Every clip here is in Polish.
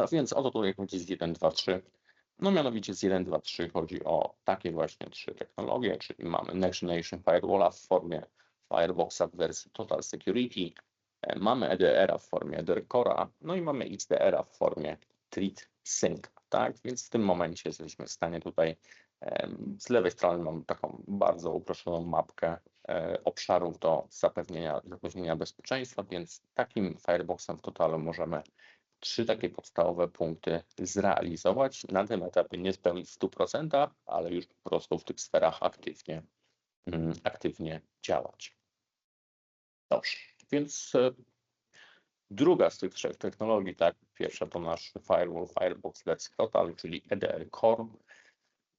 A więc o to tutaj chodzi z 1, 2, 3. No mianowicie z 1, 2, 3 chodzi o takie właśnie trzy technologie, czyli mamy Next Generation Firewalla w formie Fireboxa w wersji Total Security, e, mamy EDR-a w formie EDR Core'a, no i mamy XDR-a w formie Treat Sync, tak? Więc w tym momencie jesteśmy w stanie tutaj z lewej strony mam taką bardzo uproszczoną mapkę e, obszarów do zapewnienia, zapewnienia bezpieczeństwa, więc takim Fireboxem w totalu możemy trzy takie podstawowe punkty zrealizować. Na tym etapie nie spełnić w 100%, ale już po prostu w tych sferach aktywnie, mm, aktywnie działać. Dobrze, więc e, druga z tych trzech technologii, tak, pierwsza to nasz Firewall Firebox Let's Total, czyli EDR Core.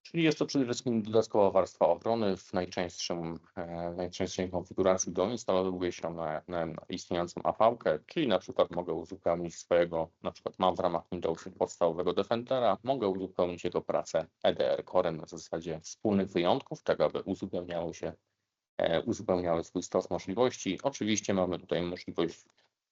Czyli jest to przede wszystkim dodatkowa warstwa obrony w najczęstszym, e, najczęstszej konfiguracji doinstalowuje się na, na, istniejącą AV, czyli na przykład mogę uzupełnić swojego, na przykład mam w ramach Windowsa podstawowego Defendera, mogę uzupełnić jego pracę EDR Core na zasadzie wspólnych wyjątków, tak aby uzupełniały się, e, uzupełniały swój stos możliwości. Oczywiście mamy tutaj możliwość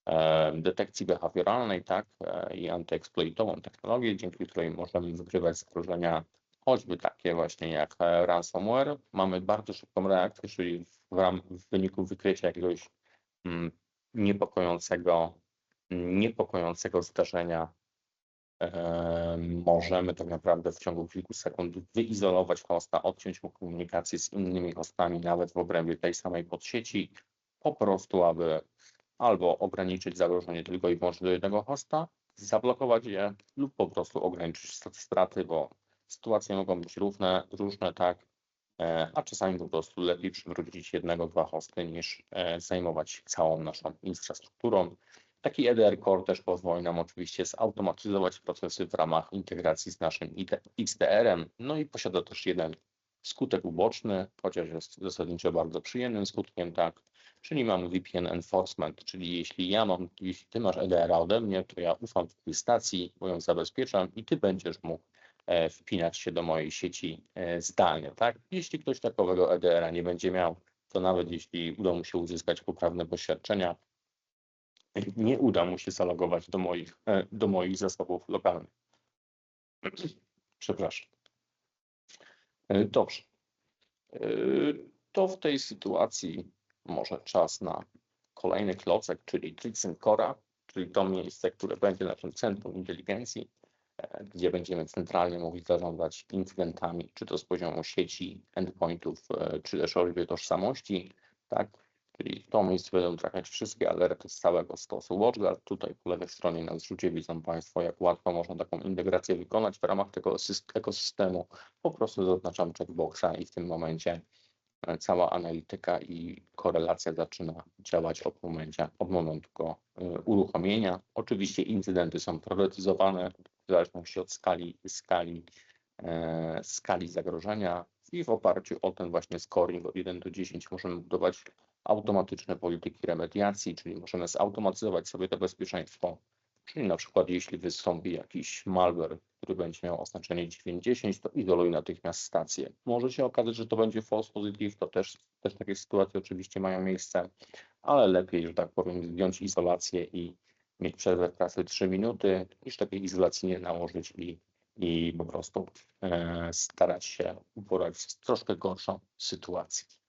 e, detekcji behawioralnej, tak, i antyeksploitową technologię, dzięki której możemy wykrywać zagrożenia choćby takie właśnie jak e, ransomware, mamy bardzo szybką reakcję, czyli w, ram, w wyniku wykrycia jakiegoś mm, niepokojącego, niepokojącego zdarzenia e, możemy tak naprawdę w ciągu kilku sekund wyizolować hosta, odciąć mu komunikację z innymi hostami, nawet w obrębie tej samej podsieci, po prostu, aby albo ograniczyć zagrożenie tylko i wyłącznie do jednego hosta, zablokować je lub po prostu ograniczyć straty, bo Sytuacje mogą być równe, różne, tak, e, a czasami po prostu lepiej przywrócić jednego, dwa hosty niż e, zajmować się całą naszą infrastrukturą. Taki EDR Core też pozwoli nam oczywiście zautomatyzować procesy w ramach integracji z naszym XDR-em, no i posiada też jeden skutek uboczny, chociaż jest zasadniczo bardzo przyjemnym skutkiem, tak, czyli mamy VPN enforcement, czyli jeśli ja mam, jeśli ty masz EDR ode mnie, to ja ufam twojej stacji, bo ją zabezpieczam i ty będziesz mógł wpinać się do mojej sieci e, zdalnie. Tak? Jeśli ktoś takowego EDR-a nie będzie miał, to nawet jeśli uda mu się uzyskać poprawne doświadczenia, nie uda mu się zalogować do moich, e, do moich zasobów lokalnych. Przepraszam. Dobrze. To w tej sytuacji może czas na kolejny klocek, czyli Tricen Cora, czyli to miejsce, które będzie naszym centrum inteligencji gdzie będziemy centralnie mogli zarządzać incydentami, czy to z poziomu sieci, endpointów, e, czy też choćby tożsamości, tak? Czyli w to miejsce będą trafiać wszystkie alerty z całego stosu WatchGuard. Tutaj po lewej stronie na zrzucie widzą Państwo, jak łatwo można taką integrację wykonać w ramach tego ekosystemu. Po prostu zaznaczam checkboxa i w tym momencie e, cała analityka i korelacja zaczyna działać od, momencie, od momentu go e, uruchomienia. Oczywiście incydenty są priorytetyzowane, w zależności od skali, skali, e, skali zagrożenia i w oparciu o ten właśnie scoring od 1 do 10 możemy budować automatyczne polityki remediacji, czyli możemy zautomatyzować sobie to bezpieczeństwo. Czyli na przykład jeśli wystąpi jakiś malware, który będzie miał oznaczenie 910, to izoluj natychmiast stację. Może się okazać, że to będzie false positive, to też, też takie sytuacje oczywiście mają miejsce, ale lepiej, że tak powiem, zdjąć izolację i mieć przerwę w pracy 3 minuty, niż takiej izolacji nie nałożyć i, i po prostu e, starać się uporać z troszkę gorszą sytuacją.